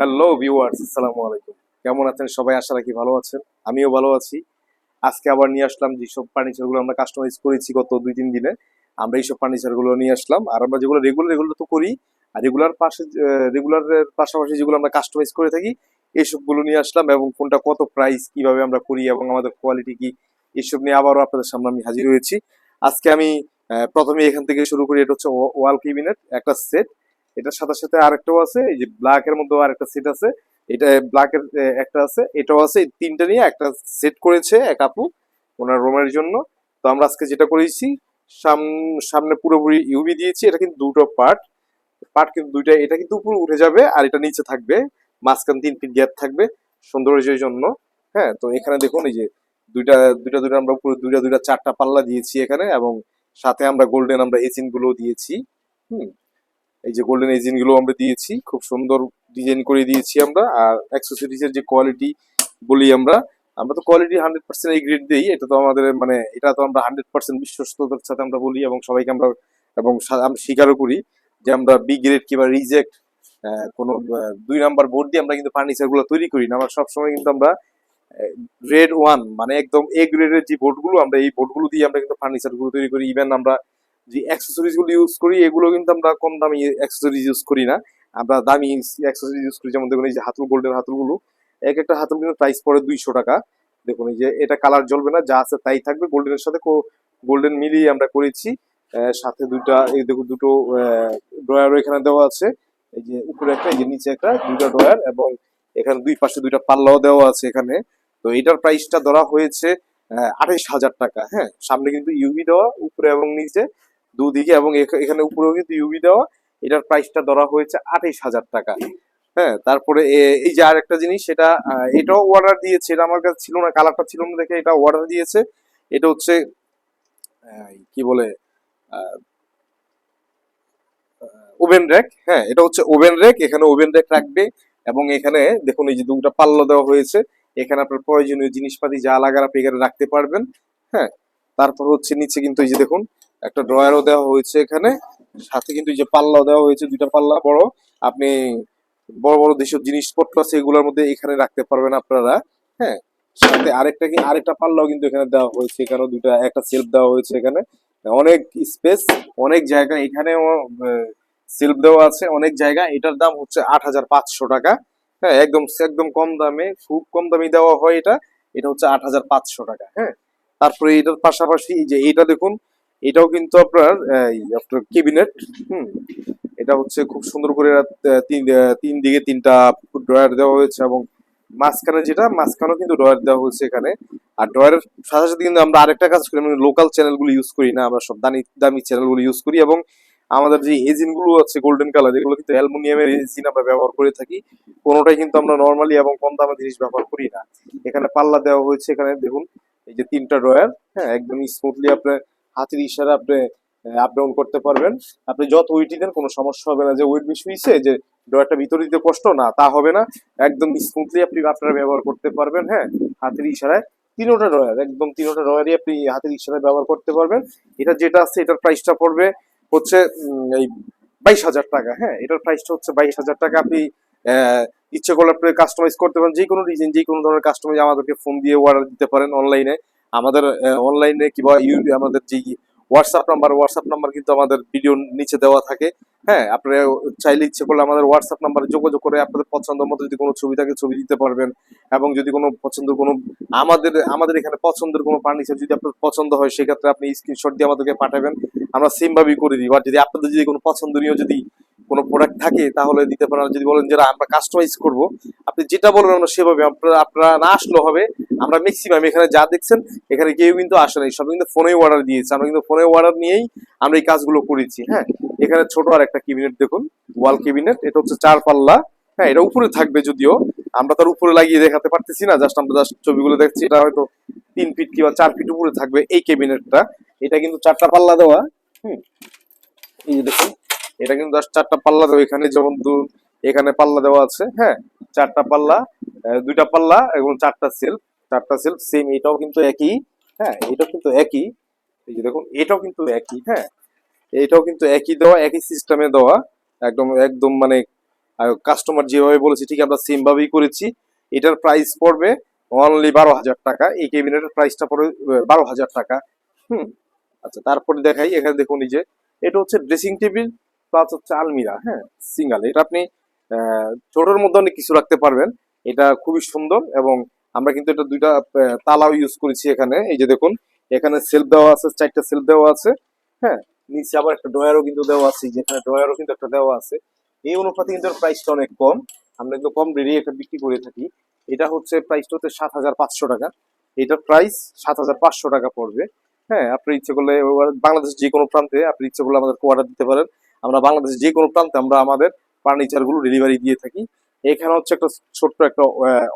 Hello viewers আসসালামু আলাইকুম। কেমন আছেন সবাই? আশা রাখি ভালো আছেন। আমিও ভালো আছি। আজকে আবার নিয়ে আসলাম যেসব ফার্নিচারগুলো আমরা কাস্টমাইজ করেছি গত দুই তিন দিনে, আমরা এইসব ফার্নিচারগুলো নিয়ে আসলাম। আর আমরা যেগুলো রেগুলার এগুলো তো করি, আর রেগুলার পাশে রেগুলারের পাশাপাশি যেগুলো আমরা কাস্টমাইজ করে থাকি এইসবগুলো নিয়ে আসলাম এবং কোনটা কত প্রাইস কীভাবে আমরা করি এবং আমাদের কোয়ালিটি কি এইসব নিয়ে আবারও আপনাদের সামনে আমি হাজির হয়েছি। আজকে আমি প্রথমে এখান থেকে শুরু করি, এটা হচ্ছে ওয়াল কেবিনেট একটা সেট এটার সাথে সাথে আরেকটাও আছে, এই যে ব্ল্যাক এর মধ্যে আরেকটা সেট আছে। এটা ব্ল্যাক এর একটা আছে, এটাও আছে তিনটা নিয়ে একটা সেট করেছে এক আপু ওনার রুমের জন্য। তো আমরা আজকে যেটা করেছি, সাম- সামনে পুরোপুরি ইউবি দিয়েছি, এটা কিন্তু দুটো পার্ট পার্ট কিন্তু দুইটা, এটা কিন্তু উপরে উঠে যাবে আর এটা নিচে থাকবে, মাঝখান তিন ফিট গ্যাপ থাকবে সৌন্দর্যের জন্য। হ্যাঁ তো এখানে দেখুন এই যে দুইটা দুইটা দুইটা আমরা উপরে দুইটা দুইটা চারটা পাল্লা দিয়েছি এখানে এবং সাথে আমরা গোল্ডেন আমরা এজিনগুলো দিয়েছি। হুম এই যে গোল্ডেন এজিনগুলো আমরা দিয়েছি, খুব সুন্দর ডিজাইন করে দিয়েছি আমরা, আর অ্যাক্সেসরিজ এর যে কোয়ালিটি বলি আমরা আমরা তো কোয়ালিটি হান্ড্রেড পার্সেন্ট এই গ্রেড দিই, এটা তো আমাদের মানে এটা তো আমরা হান্ড্রেড পার্সেন্ট বিশ্বস্ততার সাথে আমরা বলি এবং সবাইকে আমরা, এবং স্বীকারও করি যে আমরা বি গ্রেড কিংবা রিজেক্ট কোনো দুই নাম্বার বোর্ড দিয়ে আমরা কিন্তু ফার্নিচারগুলো তৈরি করি না। আমরা সবসময় কিন্তু আমরা গ্রেড ওয়ান মানে একদম এ গ্রেডের যে বোর্ডগুলো আমরা এই বোর্ডগুলো দিয়ে আমরা কিন্তু ফার্নিচারগুলো তৈরি করি। ইভেন আমরা যে অ্যাক্সেসরিজগুলো ইউজ করি, এগুলো কিন্তু আমরা কম দামি অ্যাক্সেসরিজ ইউজ করি না। আমরা দামি অ্যাক্সেসরিজ ইউজ করি, যেমন দেখুন এই যে হাতুল গোল্ডেন হাতুলগুলো এক একটা হাতুল কিন্তু প্রাইস পড়ে দুইশো টাকা। দেখুন এই যে এটা কালার জ্বলবে না, যা আছে তাই থাকবে। গোল্ডেনের সাথে গোল্ডেন মিলিয়ে আমরা করেছি। সাথে দুইটা, এই দেখুন দুটো ড্রয়ারও এখানে দেওয়া আছে। এই যে উপরে একটা, এই যে নিচে একটা, দুইটা ড্রয়ার এবং এখানে দুই পাশে দুইটা পাল্লাও দেওয়া আছে এখানে। তো এটার প্রাইসটা ধরা হয়েছে আঠাইশ হাজার টাকা হ্যাঁ। সামনে কিন্তু ইউভি দেওয়া, উপরে এবং নিচে। দুদিকে এবং এখানে উপরেও কিন্তু ইউভি দেওয়া, এটার প্রাইসটা ধরা হয়েছে আঠাইশ হাজার টাকা। হ্যাঁ তারপরে এই যে আরেকটা জিনিস, সেটা এটাও অর্ডার দিয়েছে, এটা আমার কাছে ছিল না কালারটা ছিল না দেখে এটা অর্ডার দিয়েছে। এটা হচ্ছে কি বলে ওভেন র্যাক হ্যাঁ এটা হচ্ছে ওভেন র্যাক এখানে ওভেন র্যাক রাখবে এবং এখানে দেখুন, এই যে দুটা পাল্লা দেওয়া হয়েছে, এখানে আপনার প্রয়োজনীয় জিনিসপাতি যা লাগার আপনি এখানে রাখতে পারবেন হ্যাঁ। তারপর হচ্ছে নিচে কিন্তু এই যে দেখুন একটা ড্রয়ারও দেওয়া হয়েছে এখানে। সাথে কিন্তু যে পাল্লাও দেওয়া হয়েছে, দুইটা পাল্লা বড়। আপনি বড় বড় যেসব জিনিসপত্র আছে এগুলোর মধ্যে এখানে রাখতে পারবেন আপনারা। হ্যাঁ সাথে আরেকটা কি, আরেকটা পাল্লাও কিন্তু এখানে দেওয়া হয়েছে এখানেও দুইটা, একটা সেলফ দেওয়া হয়েছে এখানে। অনেক স্পেস অনেক জায়গা। এখানেও সেলফ দেওয়া আছে অনেক জায়গা। এটার দাম হচ্ছে আট হাজার পাঁচশো টাকা। হ্যাঁ একদম একদম কম দামে, খুব কম দামে দেওয়া হয় এটা। এটা হচ্ছে আট হাজার পাঁচশো টাকা। হ্যাঁ তারপরে এটার পাশাপাশি যে এইটা দেখুন এটাও কিন্তু আপনার আপনার কেবিনেট হুম, এটা হচ্ছে খুব সুন্দর করে তিন তিন দিকে তিনটা ড্রয়ার দেওয়া হয়েছে এবং মাঝখানে যেটা, মাঝখানেও কিন্তু ড্রয়ার দেওয়া হয়েছে এখানে। আর ড্রয়ারের সাথে সাথে কিন্তু আমরা আরেকটা কাজ করি মানে লোকাল চ্যানেলগুলো ইউজ করি না, আমরা সব দামি দামি চ্যানেলগুলো ইউজ করি এবং আমাদের যে এজিনগুলো আছে গোল্ডেন কালার এগুলো কিন্তু অ্যালুমিনিয়ামের হেজিন আমরা ব্যবহার করে থাকি। কোনোটাই কিন্তু আমরা নর্মালি এবং কম দামের জিনিস ব্যবহার করি না। এখানে পাল্লা দেওয়া হয়েছে এখানে, দেখুন, এই যে তিনটা ড্রয়ার হ্যাঁ একদম স্মুথলি আপনি হাতের ইশারা আপনি আপ ডাউন করতে পারবেন। আপনি যত ওয়েটই দেন, কোনো সমস্যা হবে না। যে ওয়েট বেশি হয়েছে যে ড্রয়ারটা ভিতরে দিতে কষ্ট, না, তা হবে না। একদম স্মুথলি আপনি আপনারা ব্যবহার করতে পারবেন হ্যাঁ? হাতের ইশারায়। তিনোটা ড্রয়ার একদম তিনোটা ড্রয়ারই আপনি হাতের ইশারায় ব্যবহার করতে পারবেন। এটা যেটা আছে, এটার প্রাইসটা পড়বে হচ্ছে এই বাইশ হাজার টাকা হ্যাঁ? এটার প্রাইসটা হচ্ছে বাইশ হাজার টাকা। আপনি ইচ্ছে করলে আপনি কাস্টমাইজ করতে পারেন যে কোনো ডিজাইন যে কোনো ধরনের কাস্টমাইজ আমাদেরকে ফোন দিয়ে অর্ডার দিতে পারেন অনলাইনে আমাদের অনলাইনে কিংবা আমাদের যে হোয়াটসঅ্যাপ নাম্বার হোয়াটসঅ্যাপ নাম্বার কিন্তু আমাদের ভিডিও নিচে দেওয়া থাকে। হ্যাঁ আপনারা চাইলে ইচ্ছে করলে আমাদের হোয়াটসঅ্যাপ নাম্বারে যোগাযোগ করে আপনাদের পছন্দ মতো যদি কোনো ছবি থাকে, ছবি দিতে পারবেন। এবং যদি কোনো পছন্দ, কোনো আমাদের আমাদের এখানে পছন্দের কোনো ফার্নিচার যদি আপনার পছন্দ হয়, সেক্ষেত্রে আপনি স্ক্রিনশট দিয়ে আমাদেরকে পাঠাবেন। আমরা সেম ভাবেই করে দিই। আর যদি আপনাদের যদি কোনো পছন্দনীয় যদি কোনো প্রোডাক্ট থাকে, তাহলে দিতে পারেন। যদি বলেন যে আমরা কাস্টমাইজ করব, আপনি যেটা বলবেন, আমরা সেভাবে, আপনারা আপনারা না আসলেও হবে। আমরা ম্যাক্সিমাম এখানে যা দেখছেন, এখানে কেউ কিন্তু আসে নাই। সব কিন্তু ফোনে অর্ডার দিয়েছে। আমরা কিন্তু ফোনে অর্ডার নিয়েই আমরা এই কাজগুলো করেছি হ্যাঁ? এখানে ছোট আর একটা ক্যাবিনেট দেখুন ওয়াল ক্যাবিনেট এটা হচ্ছে চার পাল্লা হ্যাঁ? এটা উপরে থাকবে যদিও। আমরা তার উপরে লাগিয়ে দেখাতে পারতেছি না জাস্ট আমরা জাস্ট ছবিগুলো দেখছি। এটা হয়তো তিন ফিট কিংবা চার ফিট উপরে থাকবে এই ক্যাবিনেটটা এটা কিন্তু চারটা পাল্লা দেওয়া, হুম? এই যে দেখুন এটা কিন্তু চারটা পাল্লা দেবো এখানে যেমন এখানে পাল্লা দেওয়া আছে হ্যাঁ? চারটা পাল্লা দুইটা পাল্লা এবং চারটা সেলফ চারটা সেলফ সেম এটাও কিন্তু একই হ্যাঁ? এটাও কিন্তু একই, এই যে দেখুন, এটাও কিন্তু একই হ্যাঁ? এটাও কিন্তু একই দেওয়া, একই সিস্টেমে দেওয়া, একদম একদম মানে কাস্টমার যেভাবে বলেছে, ঠিক আমরা সেম ভাবেই করেছি। এটার প্রাইস পড়বে অনলি বারো হাজার টাকা, এই ক্যাবিনেটের প্রাইসটা পড়বে বারো হাজার টাকা, হুম? আচ্ছা তারপরে দেখাই, এখানে দেখুন এই যে, এটা হচ্ছে ড্রেসিং টেবিল প্লাস হচ্ছে আলমিরা হ্যাঁ সিঙ্গাল। এটা আপনি ছোটোর মধ্যে অনেক কিছু রাখতে পারবেন। এটা খুবই সুন্দর এবং আমরা কিন্তু এটা দুইটা তালাও ইউজ করেছি এখানে। এই যে দেখুন, এখানে সেলফ দেওয়া আছে, চারটা সেলফ দেওয়া আছে হ্যাঁ নিচে আবার একটা ড্রয়ারও কিন্তু দেওয়া আছে যেখানে ড্রয়ারও কিন্তু একটা দেওয়া আছে। এই অনুপাতে কিন্তু প্রাইসটা অনেক কম। আমরা কিন্তু কম রেডি একটা বিক্রি করে থাকি। এটা হচ্ছে প্রাইসটা হচ্ছে সাত হাজার পাঁচশো টাকা। এটার প্রাইস সাত হাজার পাঁচশো টাকা পড়বে। হ্যাঁ আপনি ইচ্ছে করলে বাংলাদেশ যে কোনো প্রান্তে আপনি ইচ্ছে করলে আমাদেরকে অর্ডার দিতে পারেন। আমরা বাংলাদেশ যে কোনো প্রান্তে আমরা আমাদের ফার্নিচারগুলো ডেলিভারি দিয়ে থাকি। এখানে হচ্ছে একটা ছোট্ট একটা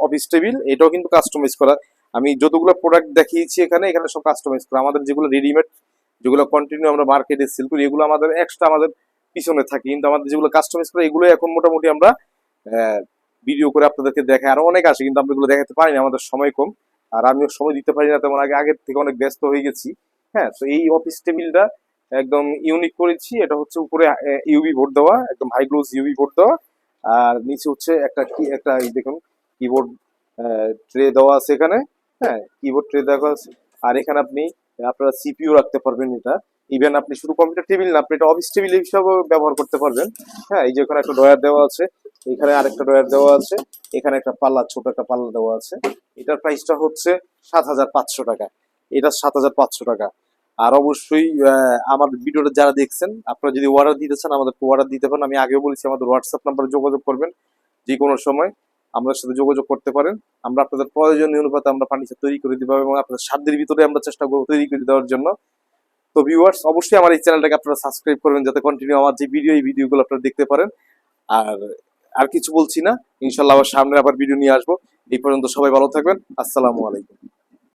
অফিস টেবিল এটাও কিন্তু কাস্টমাইজ করা। আমি যতগুলো প্রোডাক্ট দেখিয়েছি এখানে এখানে সব কাস্টমাইজ করা। আমাদের যেগুলো রেডিমেড যেগুলো কন্টিনিউ আমরা মার্কেটে সেল করি, এগুলো আমাদের এক্সট্রা আমাদের পিছনে থাকে। কিন্তু আমাদের যেগুলো কাস্টমাইজ করে এগুলো এখন মোটামুটি আমরা ভিডিও করে আপনাদেরকে দেখাই। আরও অনেক আসে কিন্তু আমরা এগুলো দেখাতে পারি না আমাদের সময় কম। আর আমিও সময় দিতে পারি না, তেমন আগে আগের থেকে অনেক ব্যস্ত হয়ে গেছি। হ্যাঁ তো এই অফিস টেবিলটা একদম ইউনিক করেছি। এটা হচ্ছে উপরে ইউবি বোর্ড দেওয়া, একদম হাই গ্লোজ ইউবি বোর্ড দেওয়া। আর নিচে হচ্ছে একটা কি, একটা দেখুন কিবোর্ড ট্রে দেওয়া আছে এখানে। হ্যাঁ কিবোর্ড ট্রে দেওয়া আছে। আর এখানে আপনি, আপনারা সিপিইউ রাখতে পারবেন এটা। ইভেন আপনি শুধু কম্পিউটার টেবিল না, আপনি এটা অফিস টেবিল হিসাবেও ব্যবহার করতে পারবেন। হ্যাঁ এই যে ওখানে একটা ড্রয়ার দেওয়া আছে, এখানে আরেকটা ড্রয়ার দেওয়া আছে, এখানে একটা পাল্লা, ছোট একটা পাল্লা দেওয়া আছে। এটার প্রাইসটা হচ্ছে সাত হাজার পাঁচশো টাকা। এটা সাত হাজার পাঁচশো টাকা। আর অবশ্যই আমার ভিডিওটা যারা দেখছেন, আপনারা যদি অর্ডার দিতে চান আমাদের অর্ডার দিতে পারেন। আমি আগেও বলেছি, আমাদের হোয়াটসঅ্যাপ নাম্বারে যোগাযোগ করবেন যে কোনো সময়। আমাদের সাথে যোগাযোগ করতে পারেন। আমরা আপনাদের প্রয়োজনীয় অনুপাতে আমরা ফার্নিচার তৈরি করে দিব এবং আপনাদের সাধ্যের ভিতরে আমরা চেষ্টা করব তৈরি করে দেওয়ার জন্য। তো ভিউয়ার্স অবশ্যই আমার এই চ্যানেলটাকে আপনারা সাবস্ক্রাইব করবেন, যাতে কন্টিনিউ আমার যে ভিডিও এই ভিডিওগুলো আপনারা দেখতে পারেন। আর আর কিছু বলছি না। ইনশাল্লাহ আবার সামনে আবার ভিডিও নিয়ে আসব। এই পর্যন্ত সবাই ভালো থাকবেন। আসসালামু আলাইকুম।